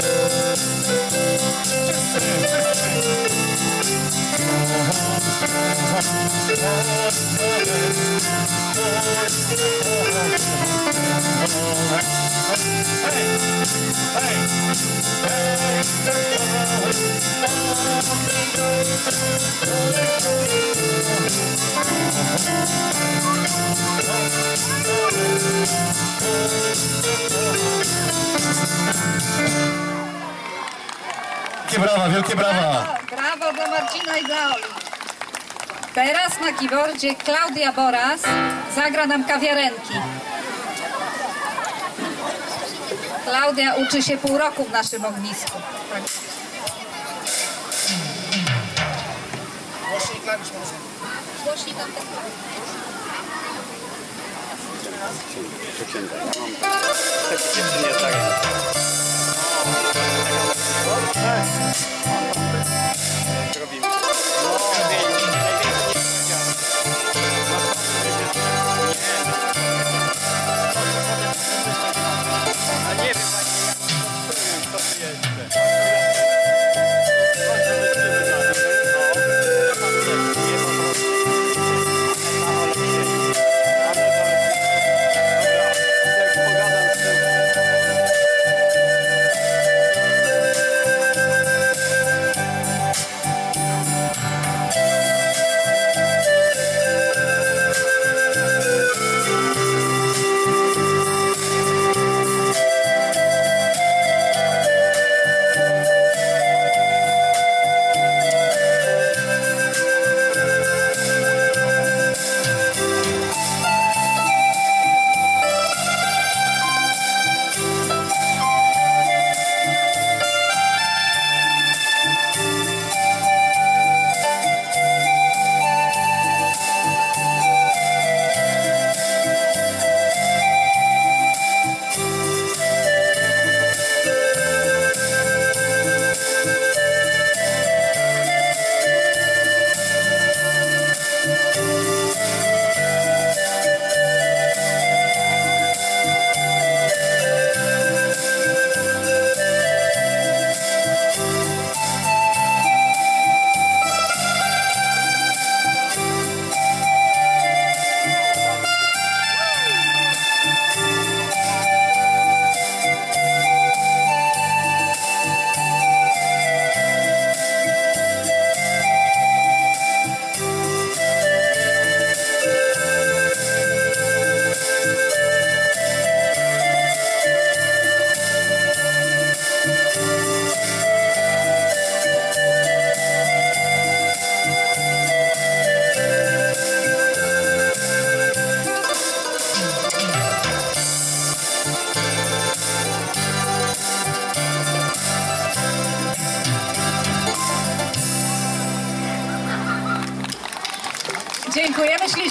Oh, Wielkie brawa, wielkie brawa. Brawo dla Marcina i dla Oli. Teraz na keyboardzie Klaudia Boras zagra nam kawiarenki. Klaudia uczy się pół roku w naszym ognisku. Tak. Głośniej tam te Dziękujemy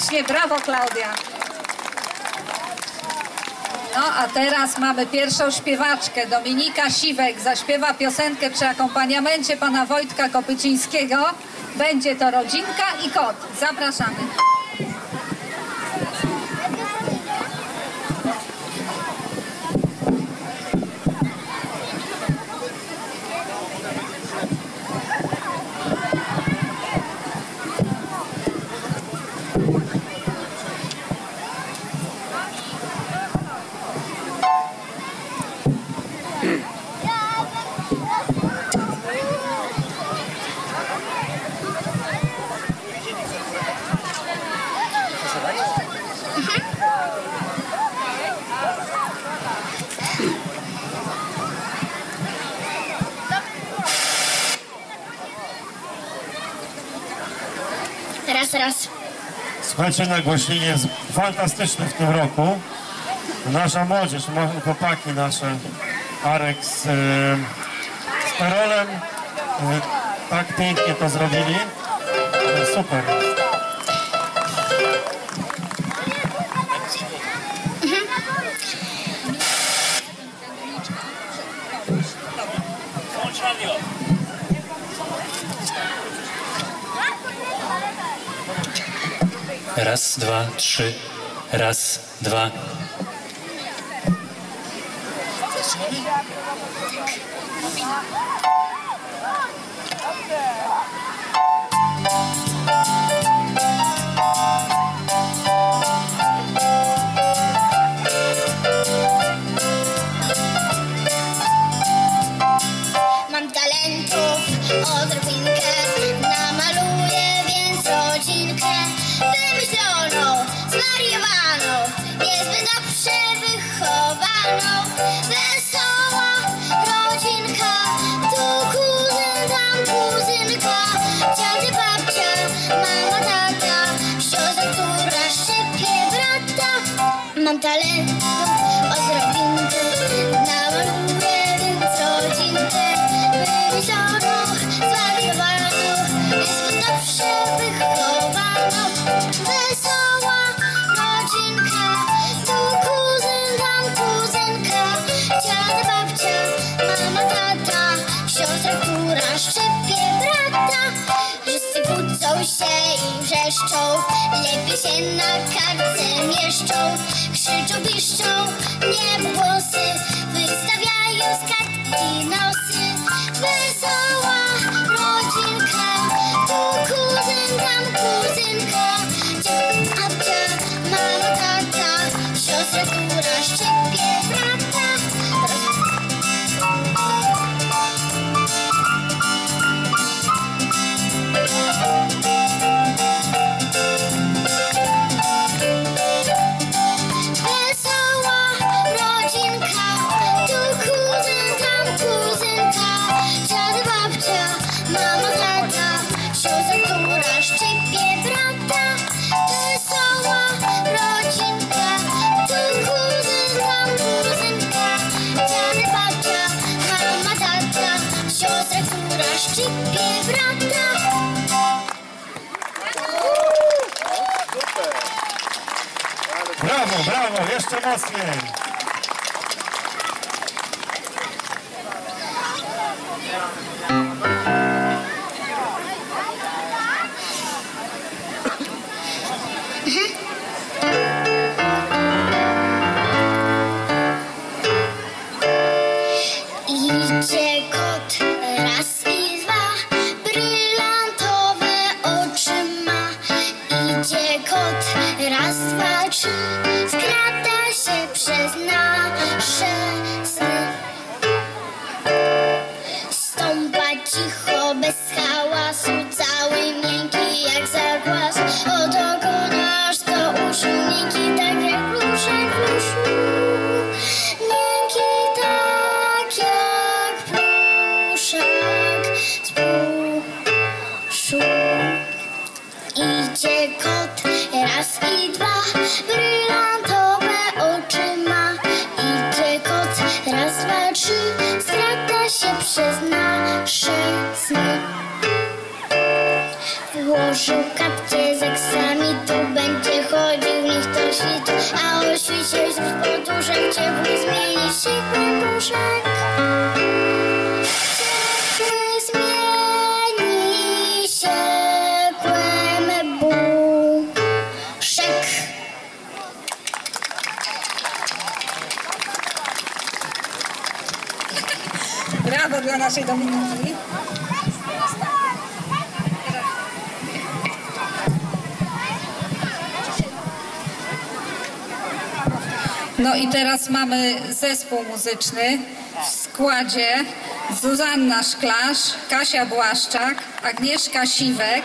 ślicznie. Brawo, Klaudia. No, a teraz mamy pierwszą śpiewaczkę. Dominika Siwek zaśpiewa piosenkę przy akompaniamencie pana Wojtka Kopycińskiego. Będzie to Rodzinka i Kot. Zapraszamy. Raz, raz. Słuchajcie, nagłośnienie jest fantastyczne w tym roku. Nasza młodzież, chłopaki nasze, Arek z, e, Karolem. E, Tak pięknie to zrobili. E, Super. Raz, dwa, trzy. Raz, dwa. Mam talentów odrobinkę, namaluję więc rodzinkę wymyśloną, zwariowaną, jest dobrze wychowaną. Wesoła rodzinka, tu kuzyn, tam kuzynka, dziady, babcia, mama, tata, siostra, która szczypie brata. Wszyscy kłócą się i wrzeszczą, lepiej się na kartce mieszczą, krzyczą, piszczą, niebogłosy, wystawiają z kartki nosy. Wesoła rodzinka, tu kuzyn, tam kuzynka, dziadek, babcia, mama, tata, siostra, która szczypie brawo, jeszcze skrada się przez nasze sny. Włożył kapcie z aksamitu, będzie chodził w nich do świtu, a o świcie z poduszek ciepły zmieni się puszek. Naszej Dominiki. No i teraz mamy zespół muzyczny w składzie Zuzanna Szklarz, Kasia Błaszczak, Agnieszka Siwek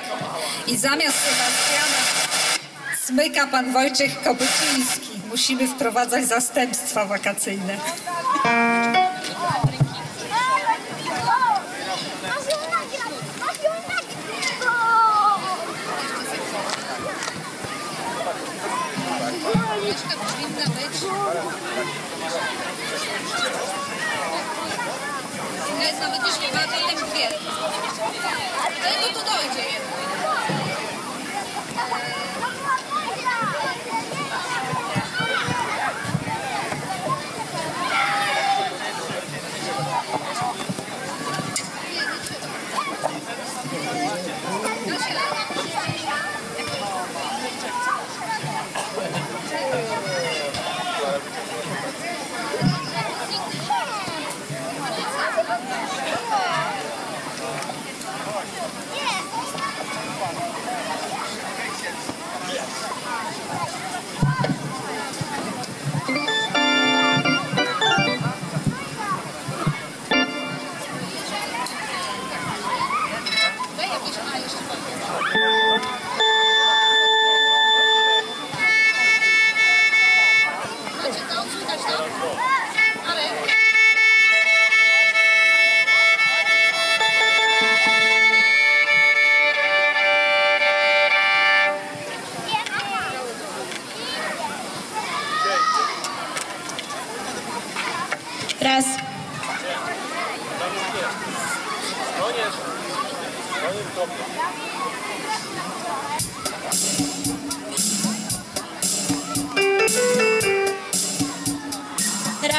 i zamiast Sebastiana smyka pan Wojciech Kopyciński. Musimy wprowadzać zastępstwa wakacyjne. Powinna być. będzie śpiewać o tym kwietniu. Kiedy tu dojdzie jednak?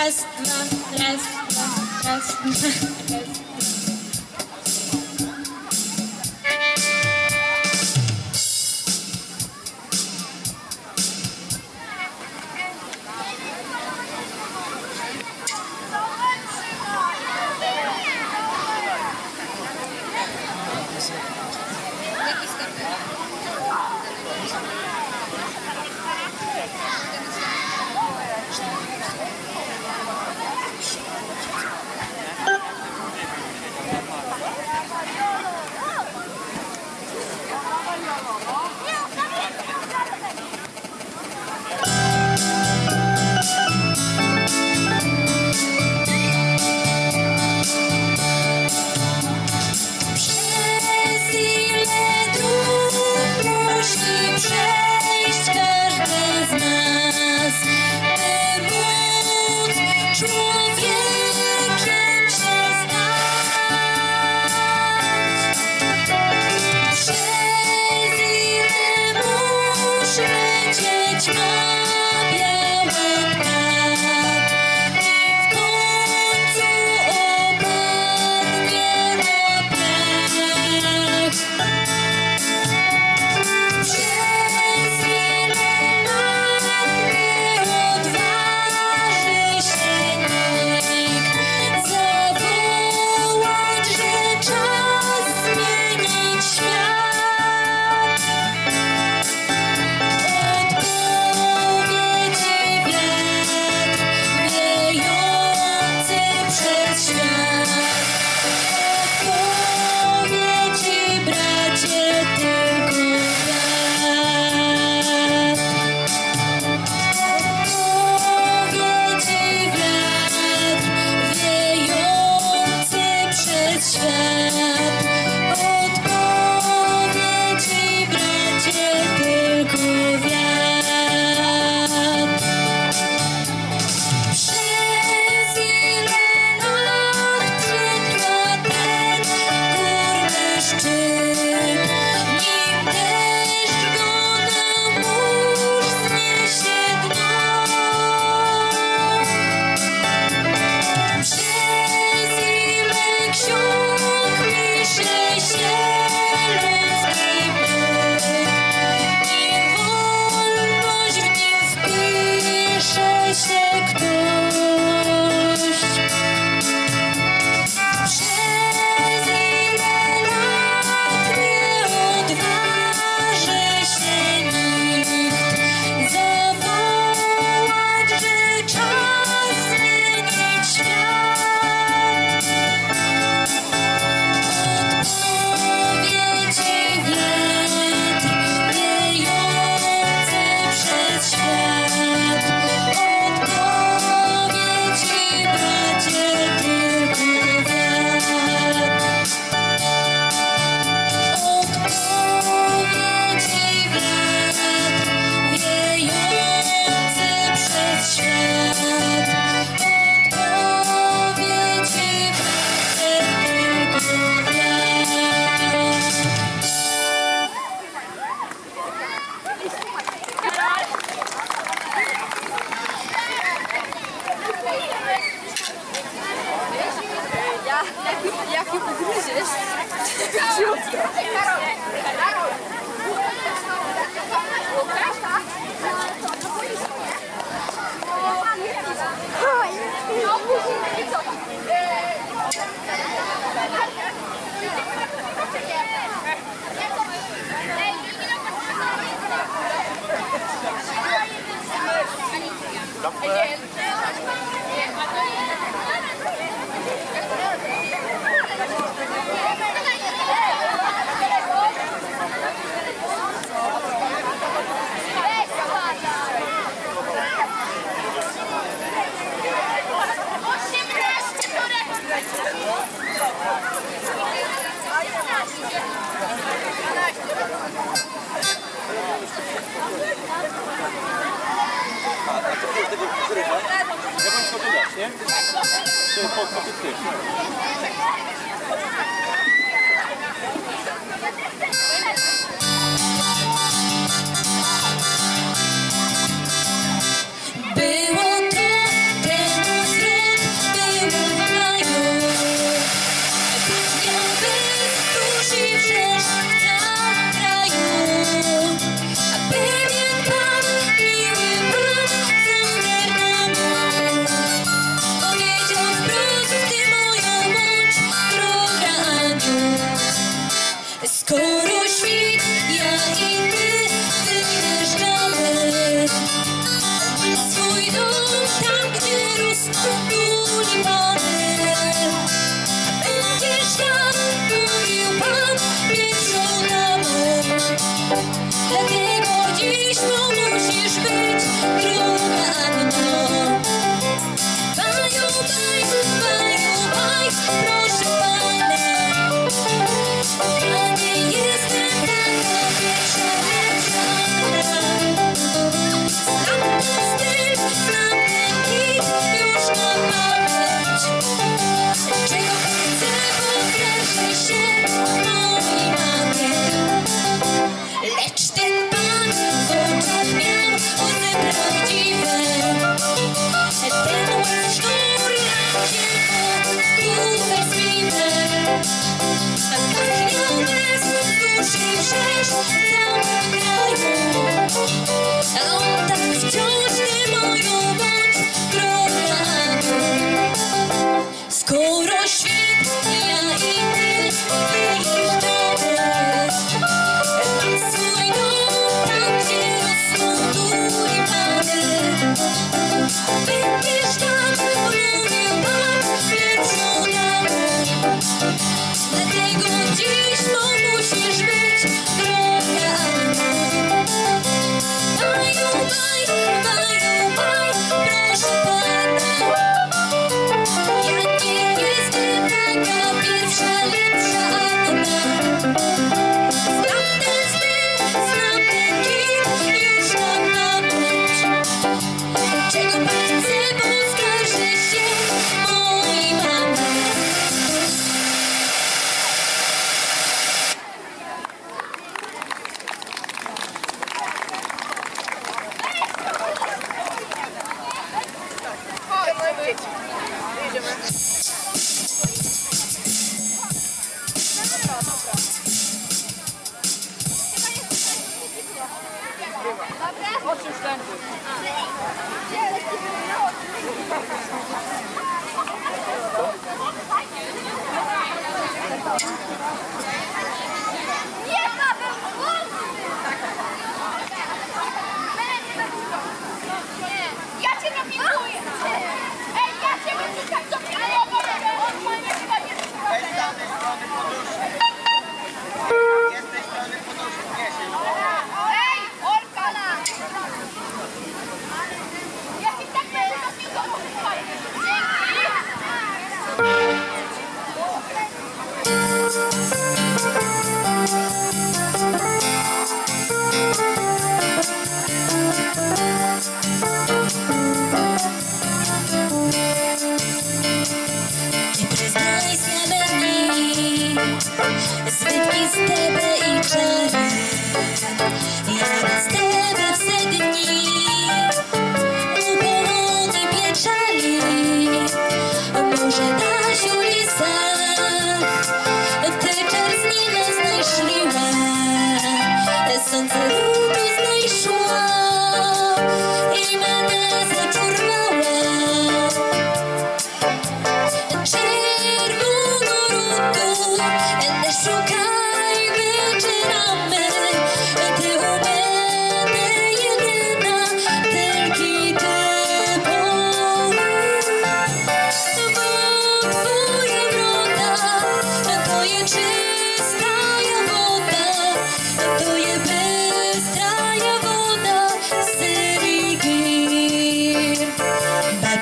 Raz, dwa, raz, dwa,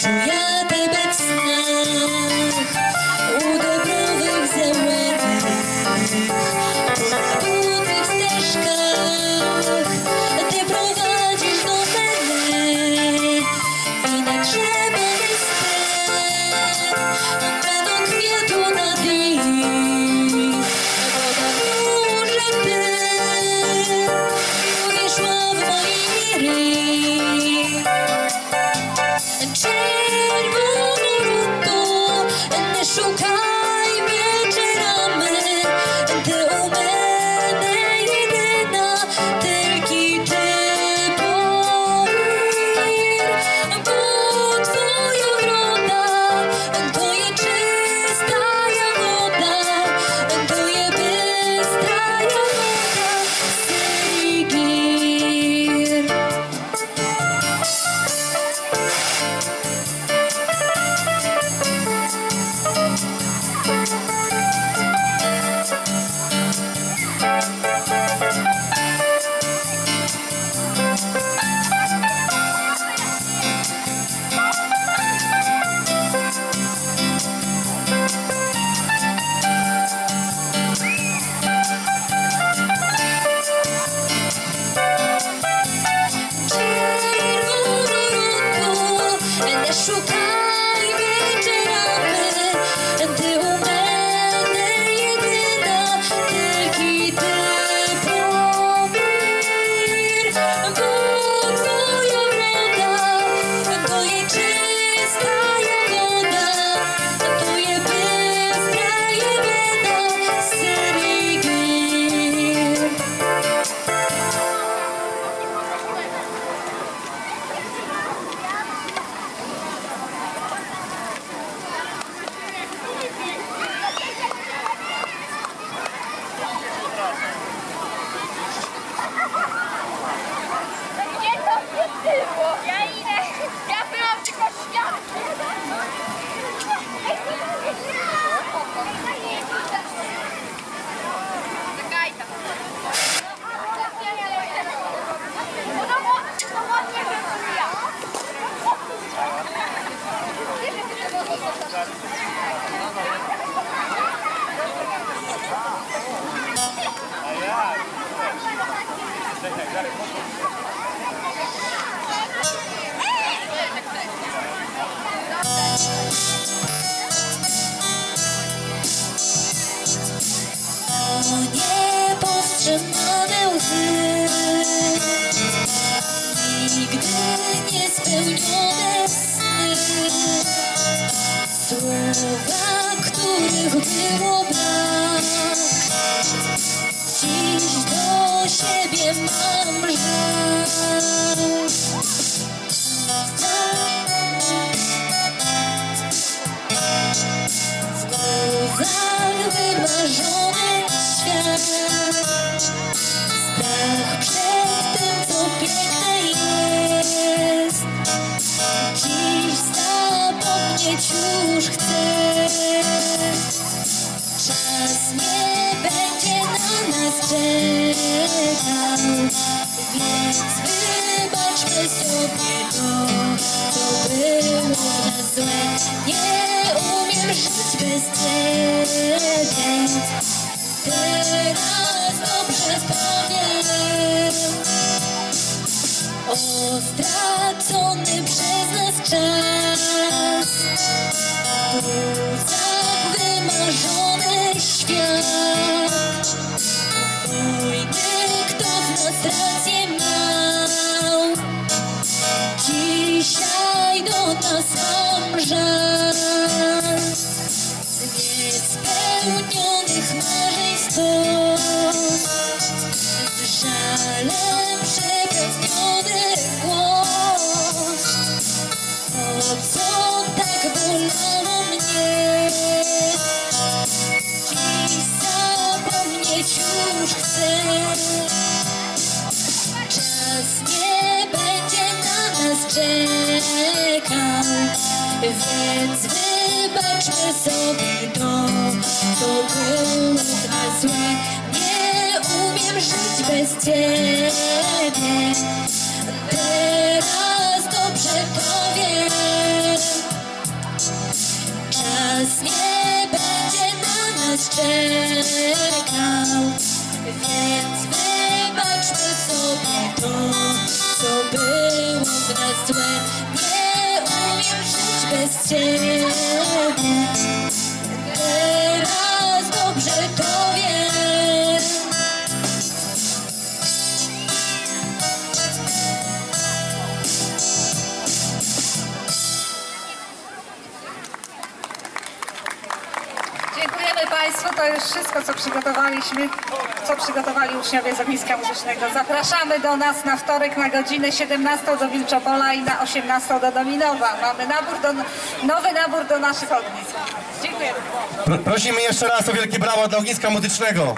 to you. Nie umiem żyć bez ciebie. Teraz dobrze powiem. O stracony przez nas czas. Pulsach wymarzony świat. Pójdę kto z nas racji załudnionych marzeń stos Z żalem przepełniony głos. To co tak bolało mnie? Dziś zapomnieć już chcę. Czas nie będzie na nas czekał Więc wybaczmy sobie to. To było tak złe Nie umiem żyć bez Ciebie. Teraz dobrze powiem. Czas nie będzie na nas czekał. Więc wybaczmy sobie to Co było w nas złe. Nie umiem żyć bez Ciebie. Teraz dobrze wszystko, co przygotowaliśmy, co przygotowali uczniowie z ogniska muzycznego. Zapraszamy do nas na wtorek na godzinę 17 do Wilczopola i na 18 do Dominowa. Mamy nabór do, nowy nabór do naszych ognisk. Dziękujemy. Pro- Prosimy jeszcze raz o wielkie brawa dla ogniska muzycznego.